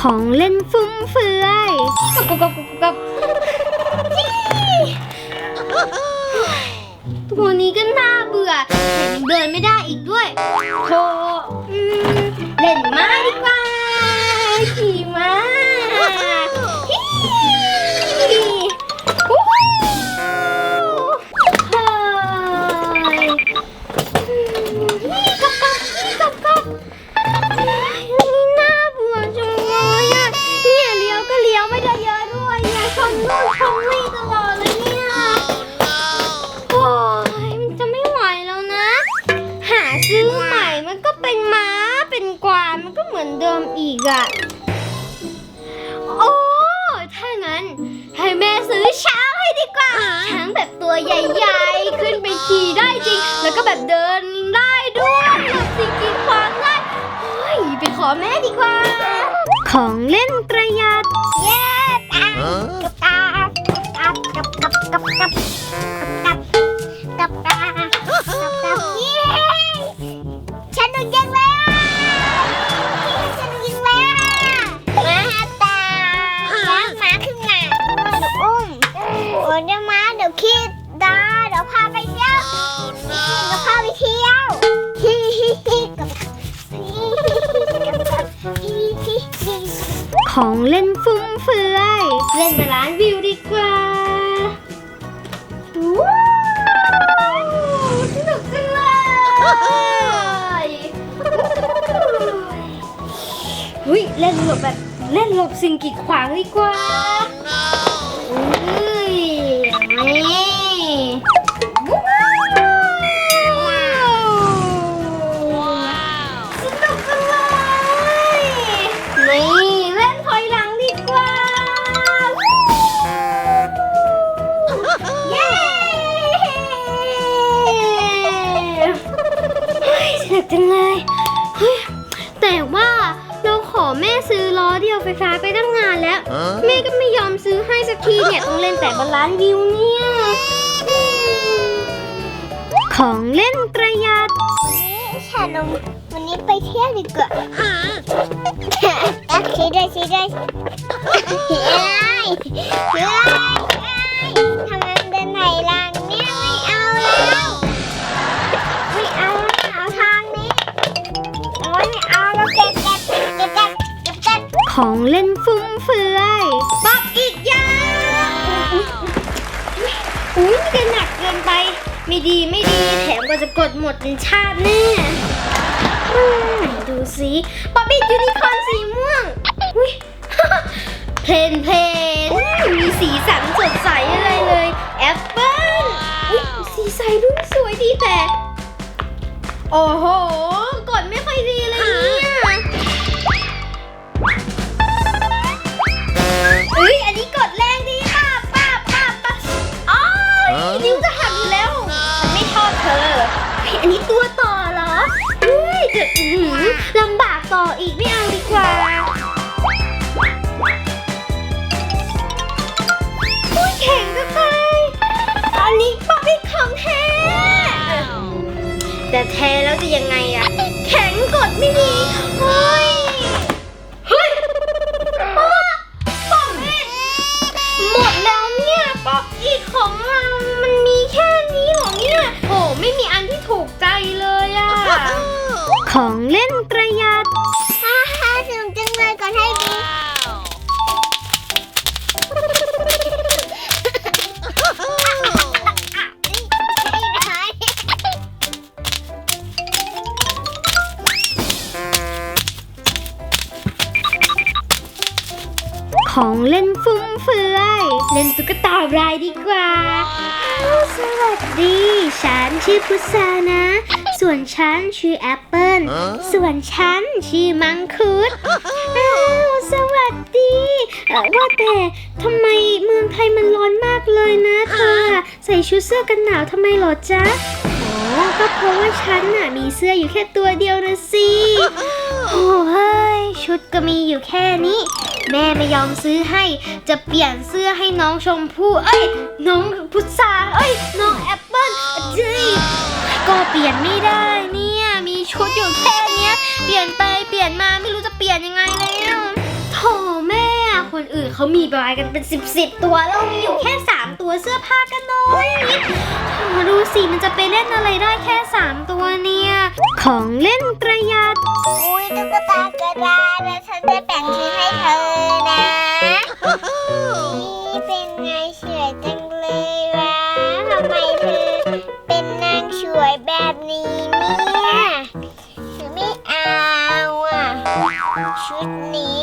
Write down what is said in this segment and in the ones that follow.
ของเล่นฟุ่มเฟือยกับกับกับกับตัวนี้ก็น่าเบื่อแถมยังเดินไม่ได้อีกด้วยโธ่ ตัวใหญ่ๆ ขึ้นไปขี่ได้จริง แล้วก็แบบเดินได้ด้วยหลบสิ่งกีดขวางได้เฮ้ยไปขอแม่ดีกว่า ของเล่นประหยัดเย้ตา Huh? กับกับกับกับกับกับกับ ของเล่นฟุ่มเฟือย เล่นไปร้านวิวดีกว่าว้าวสนุกจังเลยหุ้ยเล่นหลบแบบเล่นหลบสิ่งกีดขวางดีกว่า Oh, no. สนุกจังเลยเฮ้ยแต่ว่าเราขอแม่ซื้อล้อเดียวไฟฟ้าไปตั้งนานแล้ว Huh? แม่ก็ไม่ยอมซื้อให้สักทีเนี่ยต้องเล่นแต่บนร้านวิวเนี่ยอืมของเล่นประหยัดวันนี้ฉันวันนี้ไปเที่ยวดีกว่าอะชี้ด้วยชี้ด้วยเฮ้ยเฮ้ย อุ้ยมันจะหนักเกินไป ไม่ดีไม่ดีแถมก็จะกดหมดเป็นชาติแน่ดูสิป๊อปปี้ยูนิคอร์นสีม่วงอุ้ยเพลนเพลนมีสีสันสดใสอะไรเลยแอปเปิ้ลอุ๊ยสีใสด้วยสวยดีแต่ โอ้โห ลำบากต่ออีกไม่เอาดีกว่า ของเล่นประหยัดฮ่าฮ่าสนุกจังเลยก่อนให้ดีของเล่นฟุ่มเฟือย เล่นตุ๊กตารายดีกว่าอ้าวสวัสดี ฉันชื่อพุทรานะ ส่วนฉันชื่อแอปเปิลฮะส่วนฉันชื่อมังคุด อ้าว สวัสดีเอ่อว่าแต่ทำไมเมืองไทยมันร้อนมากเลยนะเธออะใส่ชุดเสื้อกันหนาวทำไมเหรอจ๊ะอ๋อก็เพราะว่าฉันน่ะมีเสื้ออยู่แค่ตัวเดียวนะสิ โอ้เฮ้ย ชุดก็มีอยู่แค่นี้ แม่ไม่ยอมซื้อให้จะเปลี่ยนเสื้อให้น้องชมพู่เอ้ย น้องพุทราเอ้ย น้องแอปเปิ้ลเจ้ย ก็เปลี่ยนไม่ได้เนี่ยมีชุดอยู่แค่เนี้ย เปลี่ยนไปเปลี่ยนมาไม่รู้จะเปลี่ยนยังไงแล้วโถเขามีบายกันเป็นสิบสิบตัวเรามีอยู่แค่สามตัวเสื้อผ้ากันน้อยนิดมาดูสิมันจะไปเล่นอะไรได้แค่สามตัวเนี่ย ของเล่นประหยัดอุ้ยตุ๊กตากระดาษแล้วฉันจะแต่งชุดให้เธอนะ ชุดนี้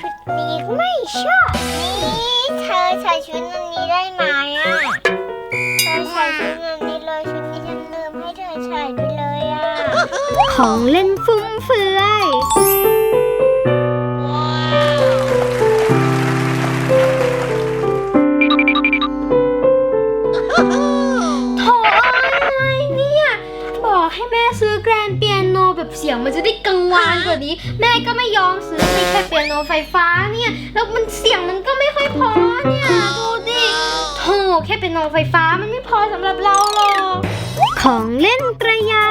ชุดนี้ไม่ชอบนี่เธอใส่ชุดอันนี้ได้ไหมอะเธอใส่ชุดอันนี้เลยชุดนี้ฉันลืมให้เธอใส่ไปเลยอะ ของเล่นฟุ่มเฟือย มันจะได้กังวานกว่านี้ แม่ก็ไม่ยอมซื้อมีแค่เปียโนไฟฟ้าเนี่ย แล้วมันเสียงมันก็ไม่ค่อยพอเนี่ยดูดิโถแค่เปียโนไฟฟ้ามันไม่พอสำหรับเราหรอกของเล่นกระยา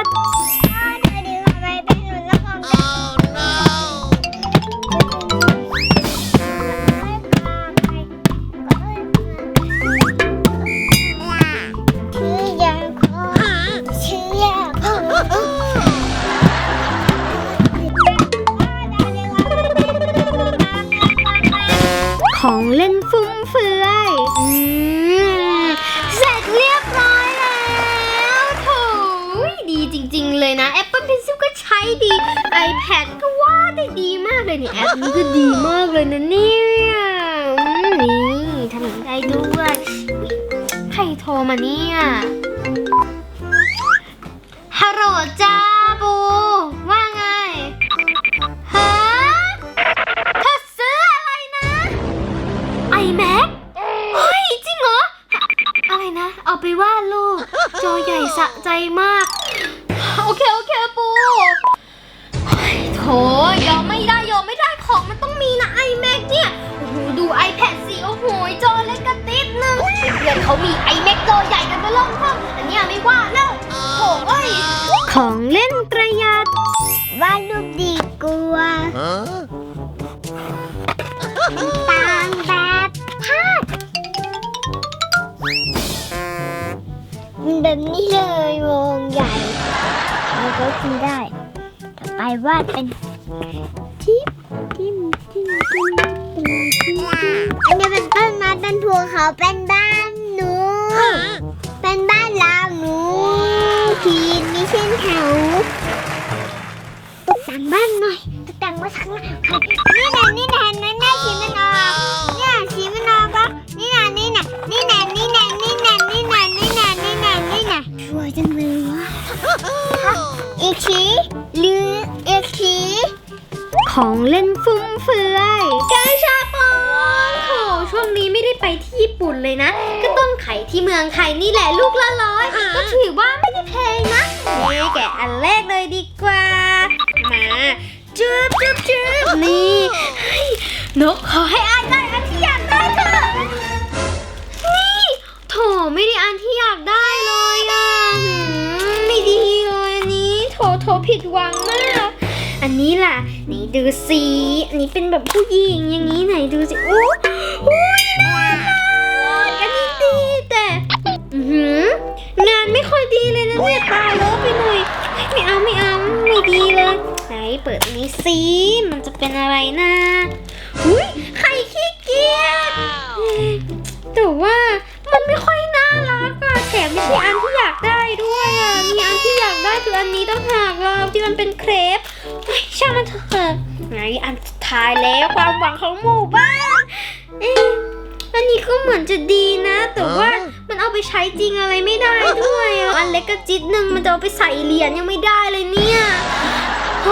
เล่นฟุ่มเฟือยอืมเสร็จเรียบร้อยแล้วโถยดีจริง ๆ เลยนะ Apple Pencil ก็ใช้ดี iPad ก็วาดได้ดีมากเลยนี่แอปนี้ก็ดีมากเลยนะเนี่ยอืมนี่ทำองได้ด้วยใครโทรมาเนี่ยฮัลโหลจ้า หญ่สะใจมาก โอเค โอเคปูเฮ้ยโถยอมไม่ได้ยอมไม่ได้ของมันต้องมีนะไอแม็กเนี่ย โอ้โหดู iPad สิโอ้โหจอเล็กกระติดนึงเพื่อนเขามีไอแม็กจอใหญ่กันไปเริ่มเพิ่มอันเนี้ยไม่ว่าแล้วโถ่เอ้ยของเล่นประหยัดวาดรูปดีกว่า Huh? นี้เลยวงใหญ่แล้วก็กินได้ ต่อไปวาดเป็นทิปทิมทิมทิมทิมทิมอันนี้เป็นต้นไม้เป็นภูเขาเป็นบ้านหนู เป็นบ้านเราหนูพีมีเส้นแถวตกแต่งบ้านหน่อยตกแต่งไว้ข้างหน้านี่นะนี่นะเห็นไหมแม่ชีมันออน อีกทีหรืออีกทีของเล่นฟุ่มเฟือยกาชาปองโถช่วงนี้ไม่ได้ไปที่ญี่ปุ่นเลยนะ ก็ต้องไขที่เมืองไทยนี่แหละลูกละร้อยก็ถือว่าไม่ได้แพงนะนี่แกะอันแรกเลยดีกว่า มาจืบจืบจืบนี่เฮ้ยนกขอ นี้ล่ะไหนดูสิอันนี้เป็นแบบผู้หญิงอย่างนี้ไหนดูสิโอ้โหน่ารักอันนี้ดีแต่อื้อหืองานไม่ค่อยดีเลยนะเนี่ยตาโลบไปหน่อยไม่เอาไม่เอาไม่ดีเลยไหนเปิดอันนี้สิมันจะเป็นอะไรนะอุ้ยไข่ขี้เกียจแต่ว่ามันไม่ค่อยน่ารักอะแถมไม่ใช่อันที่อากได้ด้วยอะมีอันที่อยากได้คืออันนี้ต้องหากเราที่มันเป็นเครปเฮ้ยช่างมันเถอะไหนอันสุดท้ายแล้วความหวังของหมู่บ้านเอ๊ะอันนี้ก็เหมือนจะดีนะ แต่ว่ามันเอาไปใช้จริงอะไรไม่ได้ด้วยอะอันเล็กกระจิตหนึ่งมันจะเอาไปใส่เหรียญยังไม่ได้เลยเนี่ยโห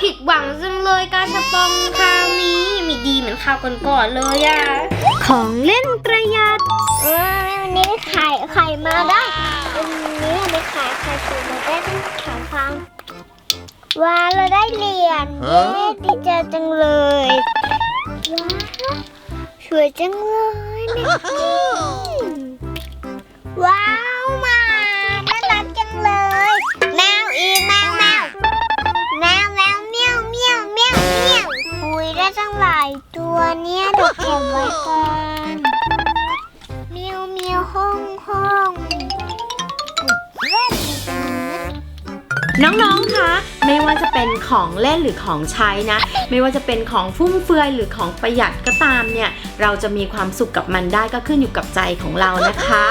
ผิดหวังจังเลยกาชาปองคราวนี้ไม่ดีเหมือนคราวก่อนๆเลยอะ ของเล่นประหยัดเออวันนี้ไข่ไข่มาได้วันนี้เราไปขายไข่สูมาได้ตั้งสองพันว้าเราได้เหรียญเย้ดีใจจังเลยว้าวสวยจังเลยแม่ว้าว เดี๋ยวเก็บไว้ก่อนเมียวเมียวห้องห้องเพื่อนมีตรงนี้น้องๆ คะ ไม่ว่าจะเป็นของเล่นหรือของใช้นะ ไม่ว่าจะเป็นของฟุ่มเฟือยหรือของประหยัดก็ตามเนี่ย เราจะมีความสุขกับมันได้ก็ขึ้นอยู่กับใจของเรานะคะ